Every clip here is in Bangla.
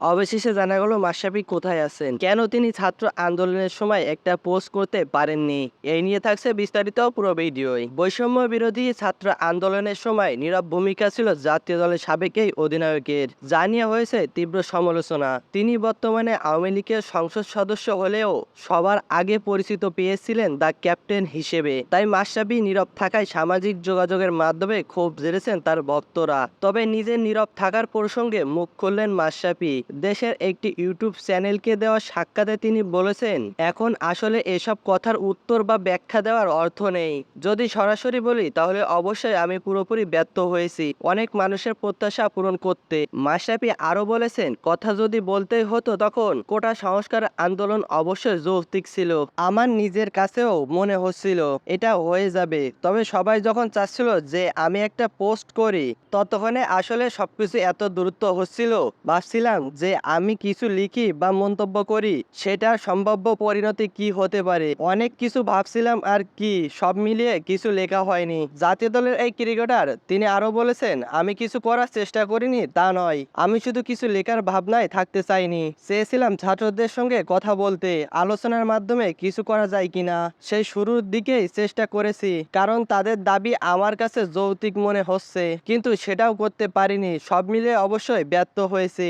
অবশেষে জানা গেল মাশরাফি কোথায় আছেন। কেন তিনি ছাত্র আন্দোলনের সময় একটা পোস্ট করতে পারেননি? এই নিয়ে থাকছে বিস্তারিত পুরো ভিডিওই। বৈষম্য বিরোধী ছাত্র আন্দোলনের সময় নীরব ভূমিকা ছিল জাতীয় দলের সাবেক এই অধিনায়কের। যা নিয়ে হয়েছে তীব্র সমালোচনা। তিনি বর্তমানে আওয়ামী লীগের সংসদ সদস্য হলেও সবার আগে পরিচিত পেয়েছিলেন দ্য ক্যাপ্টেন হিসেবে। তাই মাশরাফি নীরব থাকায় সামাজিক যোগাযোগের মাধ্যমে ক্ষোভ জেরেছেন তার ভক্তরা। তবে নিজের নীরব থাকার প্রসঙ্গে মুখ খুললেন মাশরাফি। দেশের একটি ইউটিউব চ্যানেলকে দেওয়া সাক্ষাতে তিনি বলেছেন, এখন আসলে এসব কথার উত্তর বা ব্যাখ্যা দেওয়ার অর্থ নেই। যদি সরাসরি বলি, তাহলে অবশ্যই আমি পুরোপুরি ব্যর্থ হয়েছি। অনেক মানুষের প্রত্যাশা পূরণ করতে। মাশরাফি আরও বলেছেন, কথা যদি বলতেই হতো তখন কোটা সংস্কার আন্দোলন অবশ্যই যৌক্তিক ছিল। আমার নিজের কাছেও মনে হচ্ছিল এটা হয়ে যাবে। তবে সবাই যখন চাচ্ছিল যে আমি একটা পোস্ট করি, ততক্ষণে আসলে সবকিছু এত দূরত্ব হচ্ছিল, ভাবছিলাম যে আমি কিছু লিখি বা মন্তব্য করি সেটার সম্ভাব্য পরিণতি কি হতে পারে? অনেক কিছু ভাবছিলাম আর কি, সব মিলিয়ে কিছু লেখা হয়নি। জাতীয় দলের এই ক্রিকেটার, তিনি আরও বলেছেন, আমি কিছু করার চেষ্টা করিনি, তা নয়। আমি শুধু কিছু লেখার ভাবনায় থাকতে চাইনি। চেয়েছিলাম ছাত্রদের সঙ্গে কথা বলতে, আলোচনার মাধ্যমে কিছু করা যায় কিনা। সেই শুরুর দিকেই চেষ্টা করেছি, কারণ তাদের দাবি আমার কাছে যৌক্তিক মনে হচ্ছে। কিন্তু সেটাও করতে পারিনি। সব মিলে অবশ্যই ব্যর্থ হয়েছে।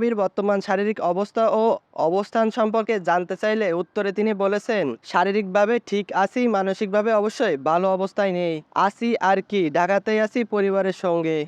মাসাবির বর্তমান শারীরিক অবস্থা ও অবস্থান সম্পর্কে জানতে চাইলে উত্তরে তিনি বলেছেন, শারীরিকভাবে ঠিক আছি, মানসিকভাবে অবশ্যই ভালো অবস্থায় নেই। আসি আর কি, ঢাকাতেই আছি পরিবারের সঙ্গে।